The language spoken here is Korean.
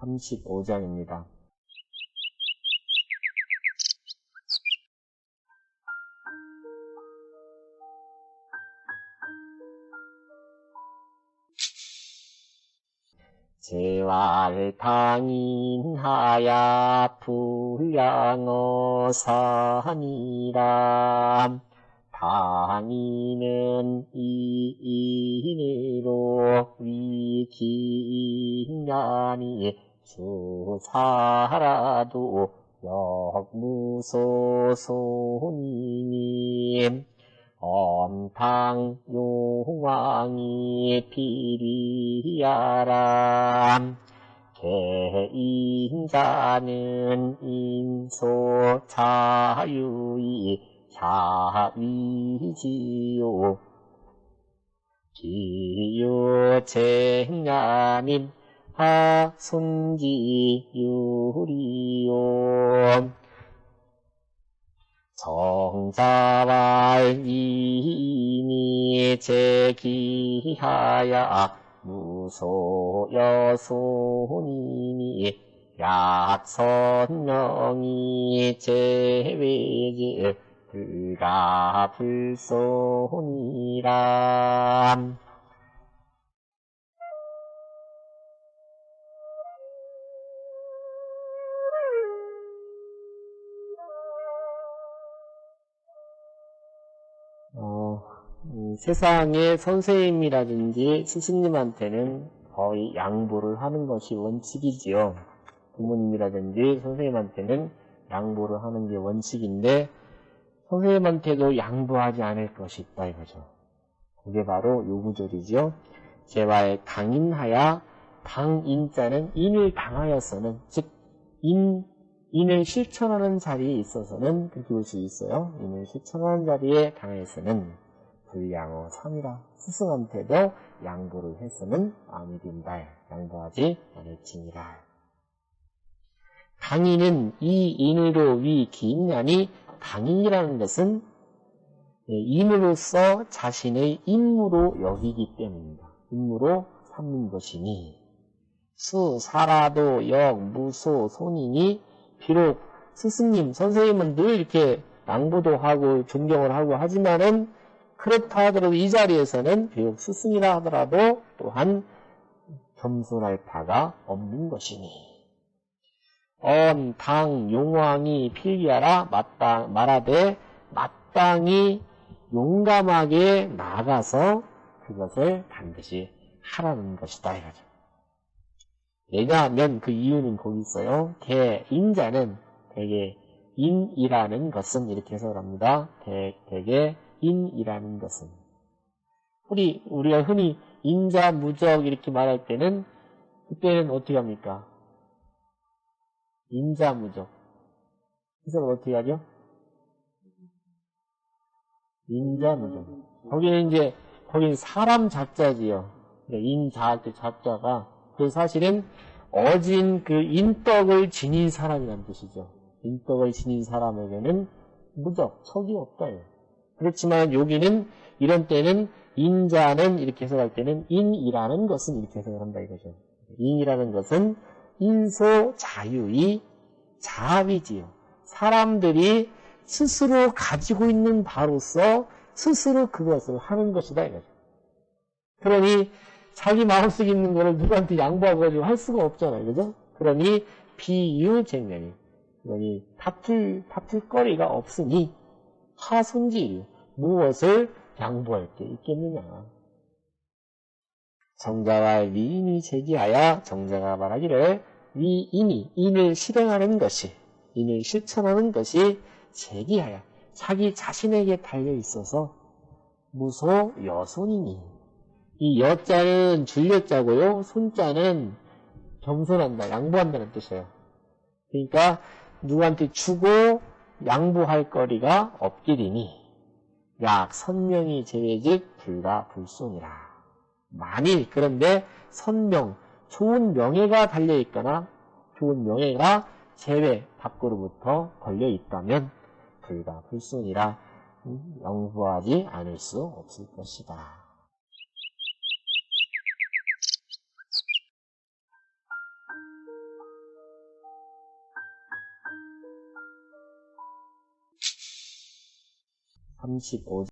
35장입니다. 제왈당인하야 불량어산이라 당인은 이인으로 위기인간이 주사라도 역무소손이니 엄탕 용왕이 비리야람 개인자는 인소 자유이 자위지요. 기유쟁냐님 하순지유리요 정자왈이니 제기하야 무소여손이니 약선명이 제외지 불가 불손이라 음, 세상의 선생님이라든지 스승님한테는 거의 양보를 하는 것이 원칙이지요. 부모님이라든지 선생님한테는 양보를 하는 게 원칙인데 선생님한테도 양보하지 않을 것이 있다 이거죠. 그게 바로 요구절이지요. 제발 당인하야 당인자는 인을 당하여서는 즉 인, 인을 실천하는 자리에 있어서는 그렇게 볼 수 있어요. 인을 실천하는 자리에 당해서는 불양어 삼이라 스승한테도 양보를 해서는 아니 된다. 양보하지 않을지니라. 당인은 이 인으로 위 기인하니 당인이라는 것은 인으로서 자신의 임무로 여기기 때문입니다. 임무로 삼는 것이니 수, 사라도, 역, 무소, 손이니 비록 스승님, 선생님은 늘 이렇게 양보도 하고 존경을 하고 하지만은 그렇다 하더라도 이 자리에서는 비록 스승이라 하더라도 또한 겸손할 바가 없는 것이니 언, 당, 용왕이 필기하라 마땅, 말하되 마땅히 용감하게 나가서 그것을 반드시 하라는 것이다 이거죠. 왜냐하면 그 이유는 거기 있어요. 대 인자는 대개 인이라는 것은 이렇게 해석을 합니다. 대, 대개 인이라는 것은 우리 우리가 흔히 인자 무적 이렇게 말할 때는 그때는 어떻게 합니까? 인자 무적. 해석을 어떻게 하죠? 인자 무적. 거기는 이제, 거긴 사람 자자지요. 인자 할때 자자가. 그 사실은 어진 그 인덕을 지닌 사람이라는 뜻이죠. 인덕을 지닌 사람에게는 무적, 척이 없다요. 그렇지만 여기는 이런 때는 인자는 이렇게 해석할 때는 인이라는 것은 이렇게 해석을 한다 이거죠. 인이라는 것은 인소 자유의 자위지요. 사람들이 스스로 가지고 있는 바로서 스스로 그것을 하는 것이다 이거죠. 그러니 자기 마음속에 있는 거를 누구한테 양보하고 할 수가 없잖아요. 그죠? 그러니 비유쟁면이 그러니 다툴 다툴 거리가 없으니 하손지 무엇을 양보할 게 있겠느냐. 정자와 위인이 제기하여 정자가 말하기를 위인이 인을 실행하는 것이 인을 실천하는 것이 제기하여 자기 자신에게 달려 있어서 무소 여손이니 이 여자는 줄여자고요 손자는 겸손한다 양보한다는 뜻이에요 그러니까 누구한테 주고 양보할 거리가 없기리니 약 선명이 제외즉 불가 불손이라 만일 그런데 선명, 좋은 명예가 달려 있거나 좋은 명예가 제외 밖으로부터 걸려 있다면 불가 불손이라 양보하지 않을 수 없을 것이다. 35절.